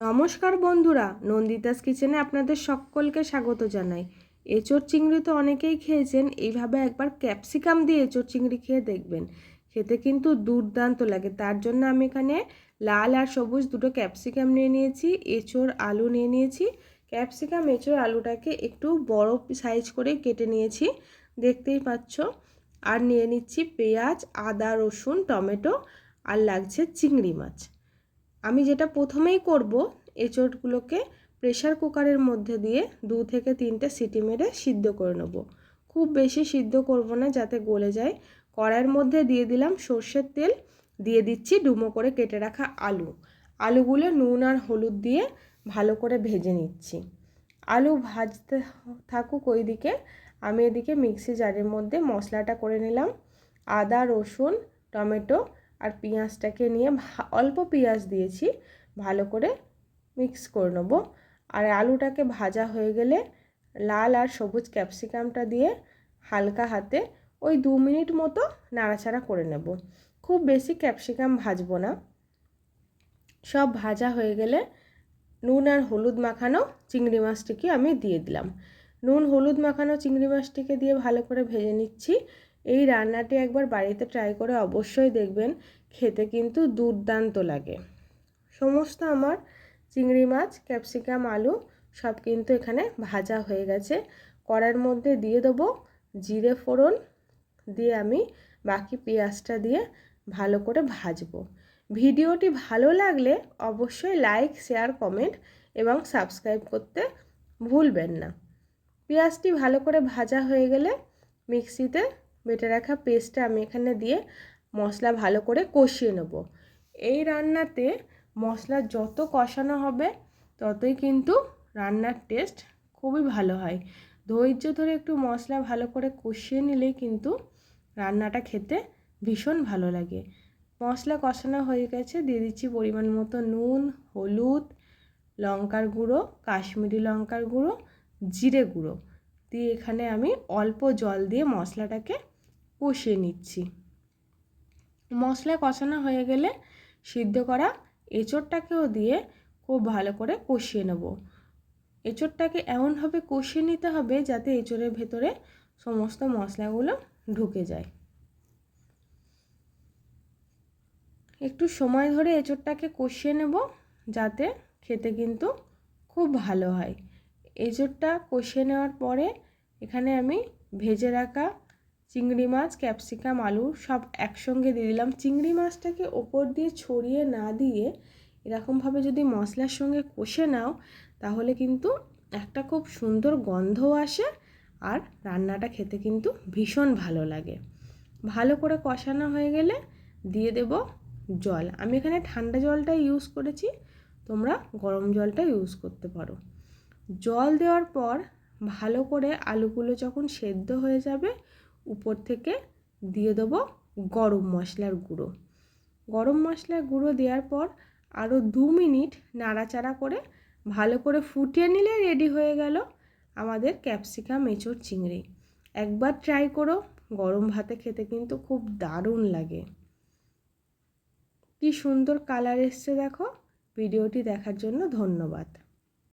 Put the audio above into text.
নমস্কার বন্ধুরা, নন্দিতাস কিচেনে আপনাদের সকলকে স্বাগত জানাই। এঁচোড় চিংড়ি তো অনেকেই খেয়েছেন, এইভাবে একবার ক্যাপসিকাম দিয়ে এঁচোড় চিংড়ি খেয়ে দেখবেন। খেতে কিন্তু দুর্দান্ত লাগে, তার জন্য আমি এখানে লাল আর সবুজ দুটো ক্যাপসিকাম নিয়ে নিয়েছি, এঁচোড় আলু নিয়ে নিয়েছি। ক্যাপসিকাম, এঁচোড়, আলুটাকে একটু বড় সাইজ করে কেটে নিয়েছি, দেখতেই পাচ্ছ। আর নিয়ে নিচ্ছি পেঁয়াজ, আদা, রসুন, টমেটো আর লাগছে চিংড়ি মাছ। আমি যেটা প্রথমেই করব, এঁচড়গুলোকে প্রেশার কুকারের মধ্যে দিয়ে দু থেকে তিনটে সিটি মেরে সিদ্ধ করে নেব। খুব বেশি সিদ্ধ করব না, যাতে গলে যায়। কড়াইয়ের মধ্যে দিয়ে দিলাম সর্ষের তেল, দিয়ে দিচ্ছি ডুমো করে কেটে রাখা আলু। আলুগুলো নুন আর হলুদ দিয়ে ভালো করে ভেজে নিচ্ছি। আলু ভাজতে থাকুক ওই দিকে আমি এদিকে মিক্সি জারের মধ্যে মশলাটা করে নিলাম। আদা, রসুন, টমেটো আর পেঁয়াজটাকে নিয়ে অল্প পেঁয়াজ দিয়েছি, ভালো করে মিক্স করে নেব। আর আলুটাকে ভাজা হয়ে গেলে লাল আর সবুজ ক্যাপসিকামটা দিয়ে হালকা হাতে ওই দু মিনিট মতো নাড়াচাড়া করে নেব। খুব বেশি ক্যাপসিকাম ভাজবো না। সব ভাজা হয়ে গেলে নুন আর হলুদ মাখানো চিংড়ি মাছটিকে আমি দিয়ে দিলাম। নুন, হলুদ মাখানো চিংড়ি মাছটিকে দিয়ে ভালো করে ভেজে নিচ্ছি। এই রান্নাটি একবার বাড়িতে ট্রাই করে অবশ্যই দেখবেন, খেতে কিন্তু দুর্দান্ত লাগে। সমস্ত আমার চিংড়ি মাছ, ক্যাপসিকাম, আলু সব কিন্তু এখানে ভাজা হয়ে গেছে। কড়ার মধ্যে দিয়ে দেবো জিরে ফোড়ন, দিয়ে আমি বাকি পেঁয়াজটা দিয়ে ভালো করে ভাজবো। ভিডিওটি ভালো লাগলে অবশ্যই লাইক শেয়ার কমেন্ট এবং সাবস্ক্রাইব করতে ভুলবেন না। পেঁয়াজটি ভালো করে ভাজা হয়ে গেলে মিক্সিতে বেটে রাখা পেস্টটা আমি এখানে দিয়ে মশলা ভালো করে কষিয়ে নেব। এই রান্নাতে মশলা যত কষানো হবে, ততই কিন্তু রান্নার টেস্ট খুবই ভালো হয়। ধৈর্য ধরে একটু মশলা ভালো করে কষিয়ে নিলেই কিন্তু রান্নাটা খেতে ভীষণ ভালো লাগে। মশলা কষানো হয়ে গেছে, দিয়ে দিচ্ছি পরিমাণ মতো নুন, হলুদ, লঙ্কার গুঁড়ো, কাশ্মীরি লঙ্কার গুঁড়ো, জিরে গুঁড়ো। দিয়ে এখানে আমি অল্প জল দিয়ে মশলাটাকে কষিয়ে নিচ্ছি। মশলা কষানো হয়ে গেলে সিদ্ধ করা এঁচোড়টাকেও দিয়ে খুব ভালো করে কষিয়ে নেব। এঁচোড়টাকে এমনভাবে কষিয়ে নিতে হবে যাতে এঁচোড়ের ভেতরে সমস্ত মশলাগুলো ঢুকে যায়। একটু সময় ধরে এঁচোড়টাকে কষিয়ে নেব যাতে খেতে কিন্তু খুব ভালো হয়। এঁচোড়টা কষিয়ে নেওয়ার পরে এখানে আমি ভেজে রাখা চিংড়ি মাছ, ক্যাপসিকাম, আলু সব একসঙ্গে দিয়ে দিলাম। চিংড়ি মাছটাকে ওপর দিয়ে ছড়িয়ে না দিয়ে এরকমভাবে যদি মশলার সঙ্গে কষে নাও, তাহলে কিন্তু একটা খুব সুন্দর গন্ধও আসে আর রান্নাটা খেতে কিন্তু ভীষণ ভালো লাগে। ভালো করে কষানো হয়ে গেলে দিয়ে দেব জল। আমি এখানে ঠান্ডা জলটা ইউজ করেছি, তোমরা গরম জলটা ইউজ করতে পারো। জল দেওয়ার পর ভালো করে আলুগুলো যখন সেদ্ধ হয়ে যাবে উপর থেকে দিয়ে দেবো গরম মশলার গুঁড়ো। গরম মশলার গুঁড়ো দেওয়ার পর আরও দু মিনিট নাড়াচাড়া করে ভালো করে ফুটিয়ে নিলে রেডি হয়ে গেল আমাদের ক্যাপসিকাম, এঁচোড়, চিংড়ি। একবার ট্রাই করো, গরম ভাতে খেতে কিন্তু খুব দারুণ লাগে। কি সুন্দর কালার এসছে দেখো। ভিডিওটি দেখার জন্য ধন্যবাদ।